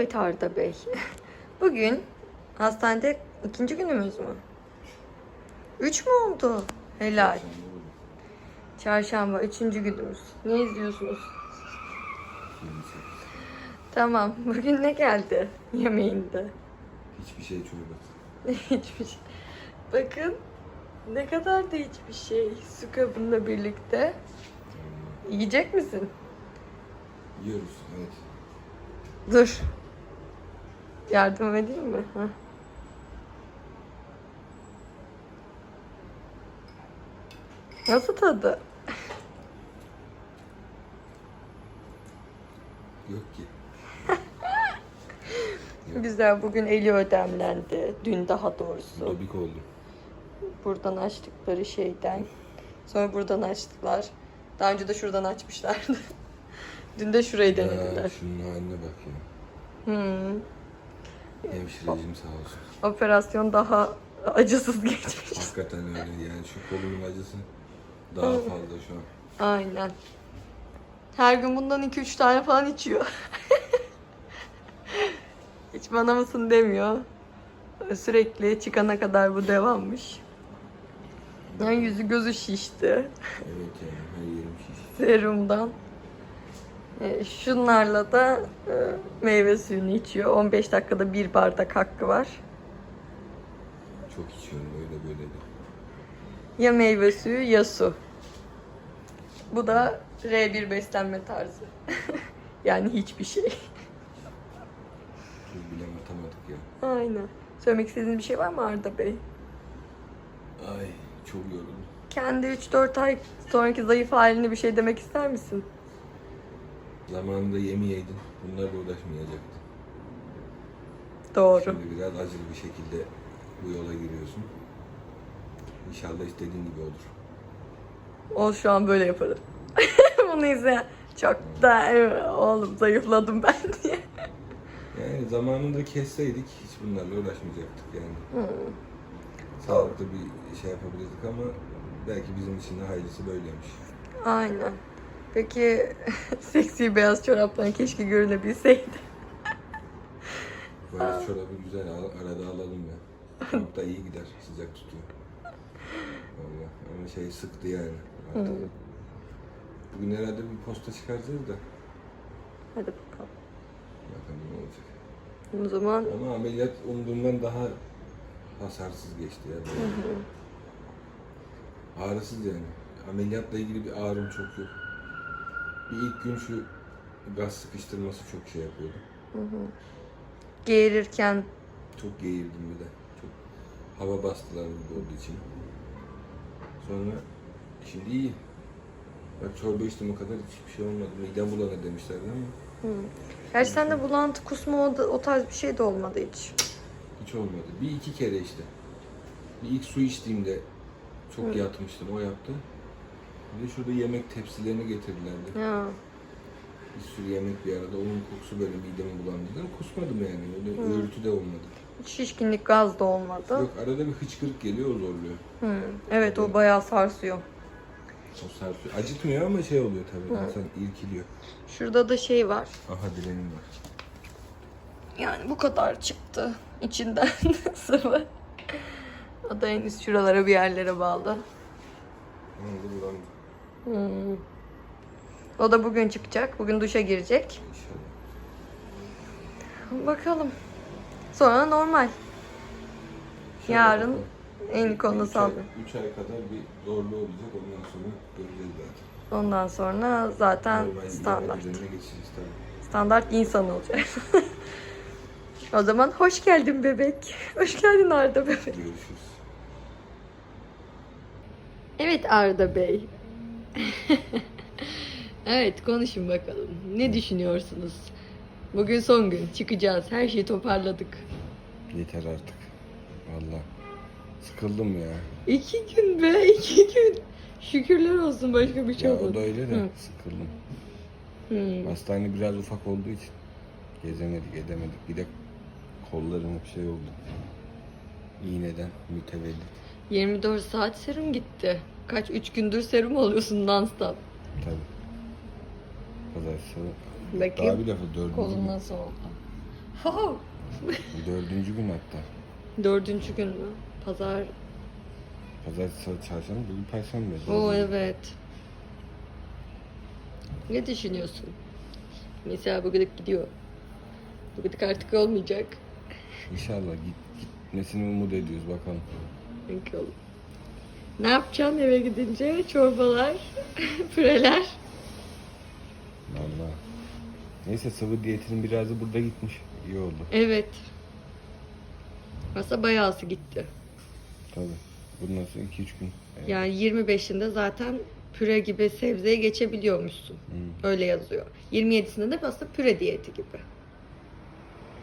Evet Arda Bey. Bugün hastanede ikinci günümüz mü? Üç mü oldu? Helal. Çarşamba üçüncü günümüz. Ne izliyorsunuz? Tamam. Bugün ne geldi yemeğinde? Hiçbir şey çorba. hiçbir şey. Bakın ne kadar da hiçbir şey. Su kabınla birlikte. Yiyecek misin? Yiyoruz evet. Dur. Yardım edeyim mi? Nasıl tadı? Yok ki. Güzel. Bugün eli ödemlendi. Dün daha doğrusu. Dobik oldum. Buradan açtıkları şeyden. Sonra buradan açtılar. Daha önce de şuradan açmışlardı. Dün de şurayı Ya, denediler. şunun haline bak ya. Hmm. Hemşireciğim sağ olsun. Operasyon daha acısız geçmiş. Hakikaten öyle yani şu kolumun acısı daha fazla şu an. Aynen. Her gün bundan 2-3 tane falan içiyor. Hiç bana mısın demiyor. Sürekli çıkana kadar bu devammış. Yani yüzü gözü şişti Evet yani her yerim şiş. serumdan. E, Şunlarla da e, meyve suyunu içiyor. 15 dakikada bir bardak hakkı var. Çok içiyorum öyle böyle de. Ya meyve suyu ya su. Bu da R1 beslenme tarzı. yani hiçbir şey. Biz bile atamadık ya. Aynen. Söylemek istediğiniz bir şey var mı Arda Bey? Ay çok yoruldum. Kendi 3-4 ay sonraki zayıf halini bir şey demek ister misin? Zamanında yemeyeydin. Bunlarla uğraşmayacaktın. Doğru. Şimdi biraz acılı bir şekilde bu yola giriyorsun. İnşallah istediğin gibi olur. O şu an böyle yaparım. Bunu izle. Çok da oğlum zayıfladım ben diye. Yani zamanında kesseydik hiç bunlarla uğraşmayacaktık yani. Hmm. Sağlıklı bir şey yapabilirdik ama belki bizim için de hayırlısı böyleymiş. Aynen. Peki seksi beyaz çorapların keşke görünebilseydi. Böyle çorabı güzel al- arada alalım ya. Çok da iyi gider, sıcak tutuyor. Vallahi ama şey sıktı yani. Artık. Hmm. Bugün herhalde bir posta çıkartırız da Hadi bakalım. bakalım ne olacak. O zaman Ama ameliyat umduğumdan daha hasarsız geçti ya. böyle. Ağrısız yani. Ameliyatla ilgili bir ağrım çok yok. Bir ilk gün şu gaz sıkıştırması çok şey yapıyordu. geğirirken Çok geğirdim bir de. Çok hava bastılar gibi olduğu için. Sonra şimdi iyi. Bak çorba içtim o kadar hiçbir şey olmadı. Midem bulanır demişlerdi ama Gerçi sende bulantı, kusma o, da- o tarz bir şey de olmadı hiç. hiç olmadı. Bir iki kere işte. Bir ilk su içtiğimde çok Hı. yatmıştım o yaptı. Bir de şurada yemek tepsilerini getirdilerdi. Ya. Bir sürü yemek bir arada. Onun kokusu böyle midemi bulandırdı. Kusmadım yani. Öyle Hı. öğürtü de olmadı. Şişkinlik, gaz da olmadı. Yok arada bir hıçkırık geliyor o zorluyor. Hı. Evet o bayağı sarsıyor. O sarsıyor. Acıtmıyor ama şey oluyor tabii. Hı. İnsan irkiliyor. Şurada da şey var. Aha dilenim var. Yani bu kadar çıktı içinden sıvı. O da henüz şuralara bir yerlere bağlı. Oldu bulandı. Hmm. O da bugün çıkacak. Bugün duşa girecek. Bakalım. Sonra normal. İnşallah Yarın en ay- saldı. Üç ay kadar bir zorluğu olacak. Ondan sonra göreceğiz zaten. Ondan sonra zaten Normal standart. Standart insan olacak. o zaman hoş geldin bebek. Hoş geldin Arda bebek. Görüşürüz. Evet Arda Bey. evet konuşun bakalım. Ne düşünüyorsunuz? Bugün son gün çıkacağız. Her şeyi toparladık. Yeter artık. Valla. Sıkıldım ya. İki gün be iki gün. Şükürler olsun başka bir şey Ya o olmadı. da öyle de Hı. sıkıldım. Hı. Hastane biraz ufak olduğu için gezemedik edemedik. Bir de kollarım hep şey oldu. İğneden mütevellit. 24 saat serum gitti. Kaç? 3 gündür serum alıyorsun non-stop. Tabii. Pazartesi. Bakayım. Daha bir defa dördüncü Kolun gün. nasıl oldu? Ho! Dördüncü gün hatta. Dördüncü gün mü? Pazar. Pazartesi, salı, çarşamba, bugün perşembe. Oo evet. Ne düşünüyorsun? Mesela bu gıdık gidiyor. Bu gıdık artık olmayacak. İnşallah git, gitmesini umut ediyoruz bakalım. Bakalım. Ne yapacaksın eve gidince? Çorbalar, püreler. Vallahi. Neyse sıvı diyetinin birazı burada gitmiş. İyi oldu. Evet. Aslında bayağısı gitti. Tabii. Bundan sonra 2-3 gün. Evet. Yani 25'inde zaten püre gibi sebzeye geçebiliyormuşsun. Hı, Öyle yazıyor. 27'sinde de aslında püre diyeti gibi.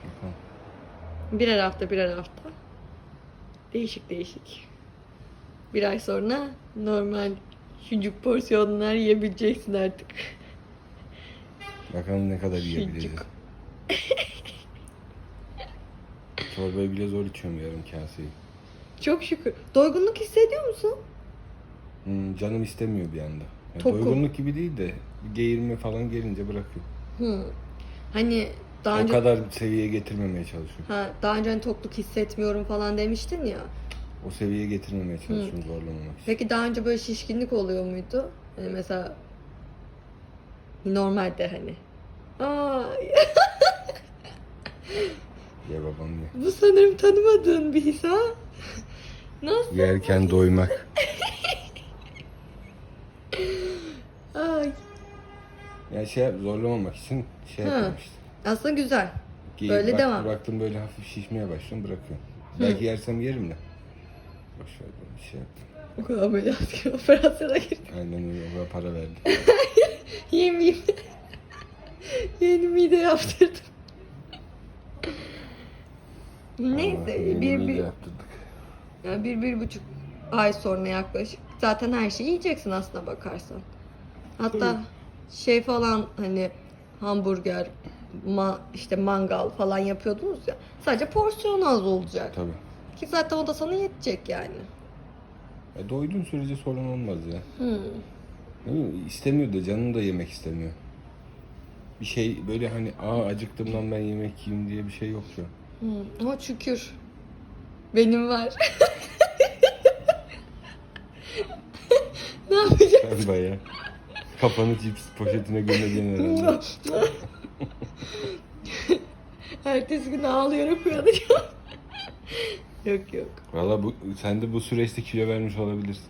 bakalım. Birer hafta birer hafta. Değişik değişik. Bir ay sonra normal küçük porsiyonlar yiyebileceksin artık. Bakalım ne kadar yiyebileceğiz. Çorbayı bile zor içiyorum yarım kaseyi. Çok şükür. Doygunluk hissediyor musun? Hmm, canım istemiyor bir anda. Yani Tokum. doygunluk gibi değil de geğirme falan gelince bırakıyor. Hı. Hani daha o önce kadar seviyeye getirmemeye çalışıyorum. ha, daha önce hani tokluk hissetmiyorum falan demiştin ya. O seviyeye getirmemeye çalışıyorum zorlamamak için. Peki daha önce böyle şişkinlik oluyor muydu? Hani mesela normalde hani. Aa, Ye babam ye. bu sanırım tanımadığın bir his ha? Nasıl? Yerken doymak. Ay. Ya şey yap- zorlamamak için şey Ha. işte. Aslında güzel. Geyik Böyle bak- devam. Bıraktım böyle hafif şişmeye başlıyorum bırakıyorum. Belki yersem yerim de. Boş ver bir şey yaptım. O kadar ameliyat gibi operasyona girdim. Aynen öyle o kadar para verdim. Yemeyeyim. Yeni mide yaptırdım. Neyse yeni bir, bir, yaptırdık. yani bir, bir buçuk ay sonra yaklaşık zaten her şeyi yiyeceksin aslına bakarsan. Hatta şey falan hani hamburger, ma, işte mangal falan yapıyordunuz ya. Sadece porsiyon az olacak. Tabii. Ki zaten o da sana yetecek yani. E, doyduğun sürece sorun olmaz ya. Hmm. Ne bileyim, istemiyor da canın da yemek istemiyor. Bir şey böyle hani aa acıktım lan ben yemek yiyeyim diye bir şey yok şu an. Hmm. Ama şükür. Benim var. ne yapacağım? Sen baya kafanı cips poşetine gömeceksin herhalde. Ertesi gün ağlayarak uyanacağım. yok yok. Valla bu, sen de bu süreçte kilo vermiş olabilirsin.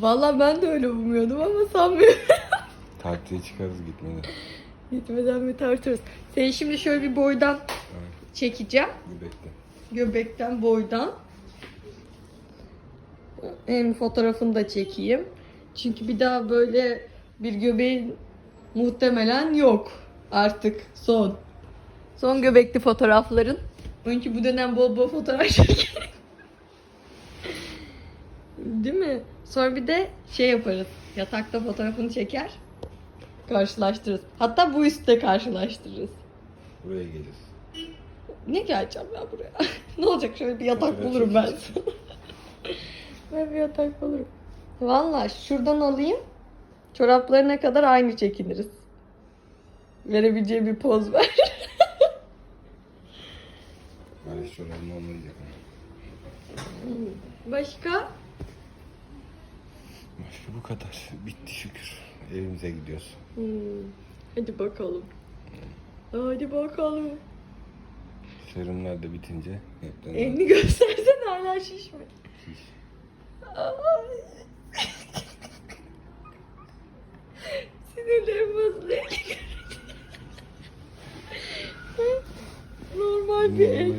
Vallahi ben de öyle umuyordum ama sanmıyorum. Tartıya çıkarız gitmeden. Gitmeden bir tartırız. Seni şimdi şöyle bir boydan Evet, çekeceğim. göbekte. Göbekten boydan. Hem fotoğrafını da çekeyim. Çünkü bir daha böyle bir göbeğin muhtemelen yok. Artık son. Son göbekli fotoğrafların. Çünkü bu dönem bol bol fotoğraf çekelim. Değil mi? Sonra bir de şey yaparız. Yatakta fotoğrafını çeker. Karşılaştırırız. Hatta bu üstte karşılaştırırız. Buraya geliriz. Ne geleceğim ben buraya? ne olacak şöyle bir yatak Fotoğraf bulurum ben sana. ben bir yatak bulurum. Valla şuradan alayım. Çoraplarına kadar aynı çekiniriz. Verebileceğim bir poz ver. Barış çorabını olmayacak. Başka? Başka bu kadar. Bitti şükür. Evimize gidiyoruz. Hmm, Hadi bakalım. Hadi bakalım. Serumlar da bitince. Elini göstersen hala şişme. Şiş. Sinirlerim bozuluyor. Normal bir el.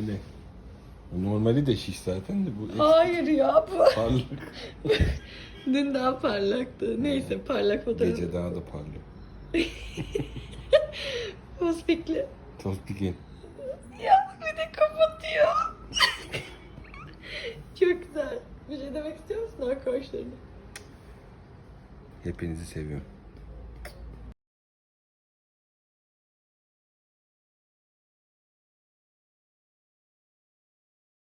Normali. De şiş zaten de bu Hayır ya bu. parlak. Dün daha parlaktı. Neyse parlak fotoğraf. Gece daha da parlıyor. Hospikli. Tospikin. Ya bir de kapatıyor. Çok güzel. Bir şey demek istiyor musun arkadaşlarına? Hepinizi seviyorum.